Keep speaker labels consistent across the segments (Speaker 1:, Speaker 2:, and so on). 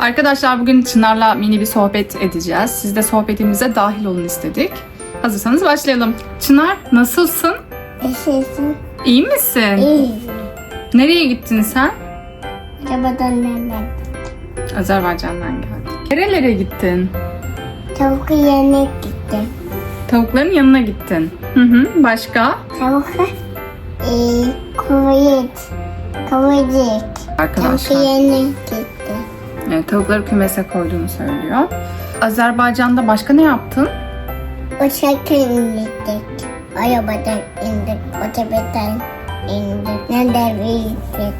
Speaker 1: Arkadaşlar bugün Çınar'la mini bir sohbet edeceğiz. Siz de sohbetimize dahil olun istedik. Hazırsanız başlayalım. Çınar nasılsın?
Speaker 2: Eşeğin
Speaker 1: İyi misin?
Speaker 2: iyi.
Speaker 1: Nereye gittin sen?
Speaker 2: Nereden?
Speaker 1: Azerbaycan'dan geldik. Nerelere gittin?
Speaker 2: Tavuk yerine gittim.
Speaker 1: Tavukların yanına gittin. Hı hı. Başka?
Speaker 2: Tavukla eee kuvvet. Kuvvet. Tavuk
Speaker 1: Arkadaşlar.
Speaker 2: yerine gittim.
Speaker 1: Evet, tavukları kümese koyduğunu söylüyor. Azerbaycan'da başka ne yaptın?
Speaker 2: Uçaktan indik. Arabadan indik. Otobüsten indik. Nerede gittik?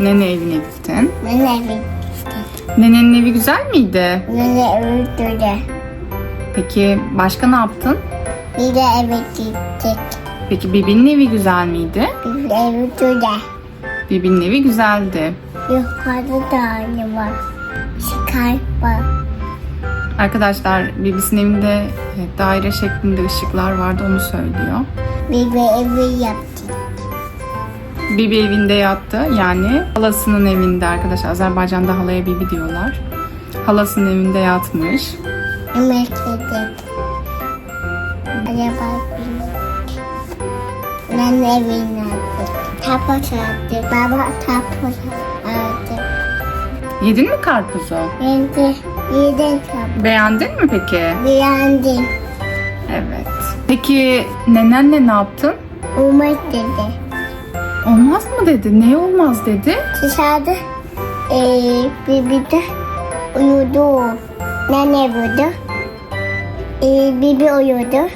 Speaker 1: Nene evine gittin.
Speaker 2: Nerede gittik?
Speaker 1: Nenenin evi güzel miydi?
Speaker 2: Nerede öldürdü?
Speaker 1: Peki başka ne yaptın?
Speaker 2: Bir de eve gittik.
Speaker 1: Peki Bibi'nin evi güzel miydi?
Speaker 2: Bir de öldürdü.
Speaker 1: Bibi'nin evi güzeldi.
Speaker 2: Yukarıda da var. Çıkar bak.
Speaker 1: Arkadaşlar Bibis'in evinde e, daire şeklinde ışıklar vardı onu söylüyor.
Speaker 2: De evi yaptık.
Speaker 1: Bibi evinde yattı yani halasının evinde arkadaşlar Azerbaycan'da halaya Bibi diyorlar. Halasının evinde yatmış.
Speaker 2: Yemek yedik. Araba. Evine attık. Tapo çarptık. Baba tapo çarptık.
Speaker 1: Yedin mi karpuzu?
Speaker 2: Yendi. Yedin tapo.
Speaker 1: Beğendin mi peki?
Speaker 2: Beğendim.
Speaker 1: Evet. Peki nenenle ne yaptın?
Speaker 2: Umut dedi.
Speaker 1: Olmaz mı dedi? Ne olmaz dedi?
Speaker 2: Dışarıda eee bir bir de uyudu. Nene uyudu. Eee bibi uyudu.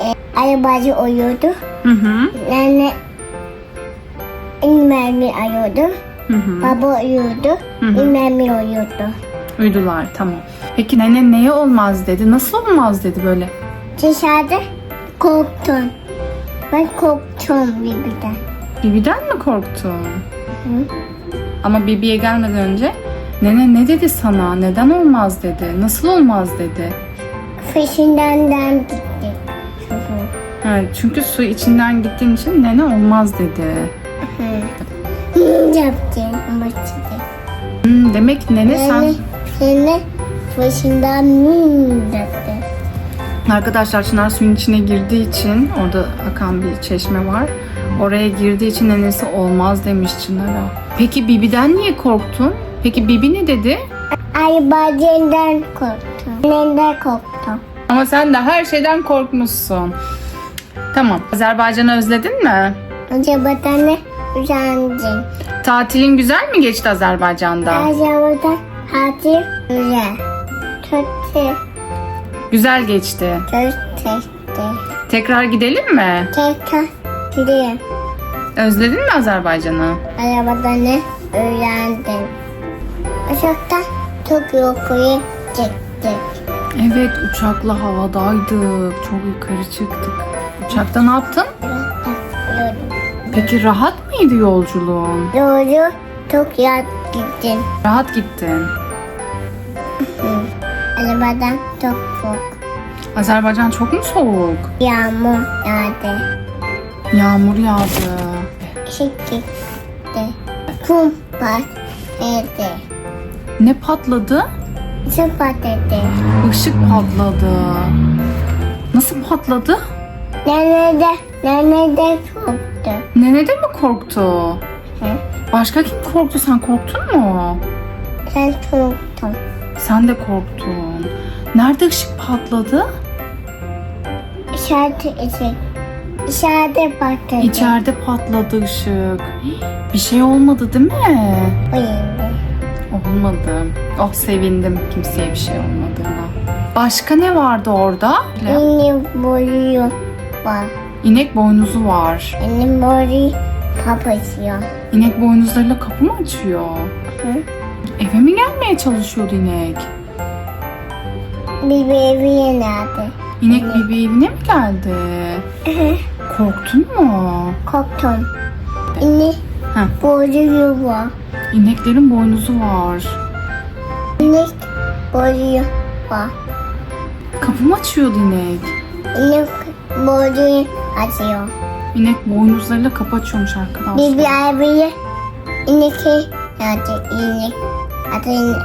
Speaker 2: Eee arabacı uyudu.
Speaker 1: Hı hı.
Speaker 2: Nene İmermi uyudu.
Speaker 1: Hı hı.
Speaker 2: Baba.
Speaker 1: Hı hı.
Speaker 2: İmermi uyudu.
Speaker 1: Uyudular tamam. Peki nene neye olmaz dedi? Nasıl olmaz dedi böyle?
Speaker 2: Dışarıda korktum. Ben korktum bibiden.
Speaker 1: Bibi'den mi korktun?
Speaker 2: Hı.
Speaker 1: Ama Bibi'ye gelmeden önce nene ne dedi sana? Neden olmaz dedi? Nasıl olmaz dedi?
Speaker 2: Fışından den gitti.
Speaker 1: Evet, çünkü su içinden gittiğin için nene olmaz dedi.
Speaker 2: Hı. Yaptı ama çıktı.
Speaker 1: Hmm, demek nene sen...
Speaker 2: Nene, nene fışından min yaptı.
Speaker 1: Arkadaşlar Çınar suyun içine girdiği için orada akan bir çeşme var. Oraya girdiği için nenesi olmaz demiş Çınar'a. Peki Bibi'den niye korktun? Peki Bibi ne dedi?
Speaker 2: Ay bacından korktum. Neden korktum?
Speaker 1: Ama sen de her şeyden korkmuşsun. Tamam. Azerbaycan'ı özledin mi?
Speaker 2: Acaba ne uyandım?
Speaker 1: Tatilin güzel mi geçti Azerbaycan'da?
Speaker 2: Acaba hadi güzel. Kötü.
Speaker 1: Güzel geçti.
Speaker 2: Kötü.
Speaker 1: Tekrar gidelim mi?
Speaker 2: Tekrar gideyim.
Speaker 1: Özledin mi Azerbaycan'ı?
Speaker 2: Ne öğrendim. Uçakta çok yukarı çıktık.
Speaker 1: Evet uçakla havadaydık. Çok yukarı çıktık. Uçakta ne yaptın? Peki rahat mıydı yolculuğun?
Speaker 2: Yolu çok yat gittim.
Speaker 1: Rahat gittin.
Speaker 2: Arabadan çok çok
Speaker 1: Azerbaycan çok mu soğuk?
Speaker 2: yağmur yağdı.
Speaker 1: Yağmur yağdı.
Speaker 2: Gitti. Kum patladı.
Speaker 1: Ne patladı?
Speaker 2: Işık patladı.
Speaker 1: Işık patladı. Nasıl patladı?
Speaker 2: Nerede? Nerede koptu?
Speaker 1: Nene de mi korktu?
Speaker 2: Hı?
Speaker 1: Başka kim korktu? Sen korktun mu?
Speaker 2: Sen korktun.
Speaker 1: Sen de korktun. Nerede ışık patladı?
Speaker 2: İçeride ışık. İçeride patladı.
Speaker 1: İçeride patladı ışık. Bir şey olmadı değil mi?
Speaker 2: Uyandı.
Speaker 1: Olmadı. Oh sevindim kimseye bir şey olmadığına. Başka ne vardı orada?
Speaker 2: Benim boyu var.
Speaker 1: İnek boynuzu var.
Speaker 2: Benim boyu kapatıyor.
Speaker 1: İnek boynuzlarıyla kapı mı açıyor?
Speaker 2: Hı?
Speaker 1: Eve mi gelmeye çalışıyordu inek?
Speaker 2: Bir bebeğe nerede?
Speaker 1: İnek bibi evine mi geldi? Korktun mu?
Speaker 2: Korktum.
Speaker 1: Heh.
Speaker 2: boyu var.
Speaker 1: İneklerin boynuzu var.
Speaker 2: İnek boyu var.
Speaker 1: Kapı mı açıyordu inek?
Speaker 2: İnek boyu açıyor.
Speaker 1: İnek boynuzlarıyla kapı açıyormuş arkadaşlar.
Speaker 2: Bir bebeğe inek nerede? İnek Atın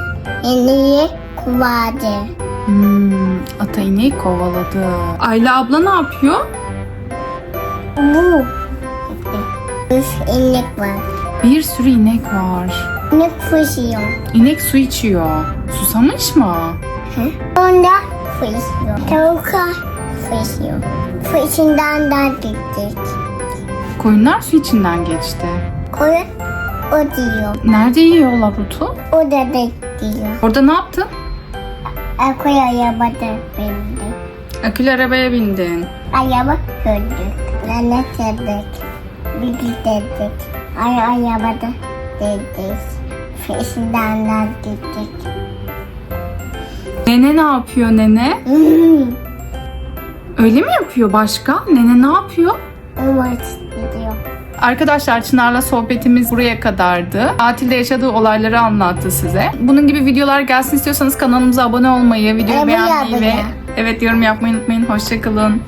Speaker 2: ineği kovaladı.
Speaker 1: Hmm, ata ineği kovaladı. Ayla abla ne yapıyor?
Speaker 2: Bu. Üç inek var.
Speaker 1: Bir sürü inek var.
Speaker 2: İnek fışıyor.
Speaker 1: İnek su içiyor. Susamış mı?
Speaker 2: Onda fışıyor. Tavuklar fışıyor. Fışından da gittik.
Speaker 1: Koyunlar su içinden geçti.
Speaker 2: Koyun o diyor.
Speaker 1: Nerede yiyorlar otu?
Speaker 2: O da bekliyor.
Speaker 1: Orada ne yaptın?
Speaker 2: Koy arabada bindi.
Speaker 1: Akül arabaya bindin.
Speaker 2: Araba gördük. Lanet dedik. Bir dedik. Ay arabada dedik. Da gittik.
Speaker 1: Nene ne yapıyor nene? Öyle mi yapıyor başka? Nene ne yapıyor?
Speaker 2: Umut gidiyor.
Speaker 1: Arkadaşlar Çınar'la sohbetimiz buraya kadardı. Tatilde yaşadığı olayları anlattı size. Bunun gibi videolar gelsin istiyorsanız kanalımıza abone olmayı, videoyu
Speaker 2: Abone
Speaker 1: beğenmeyi ve
Speaker 2: olmayı.
Speaker 1: evet yorum yapmayı unutmayın. Hoşçakalın.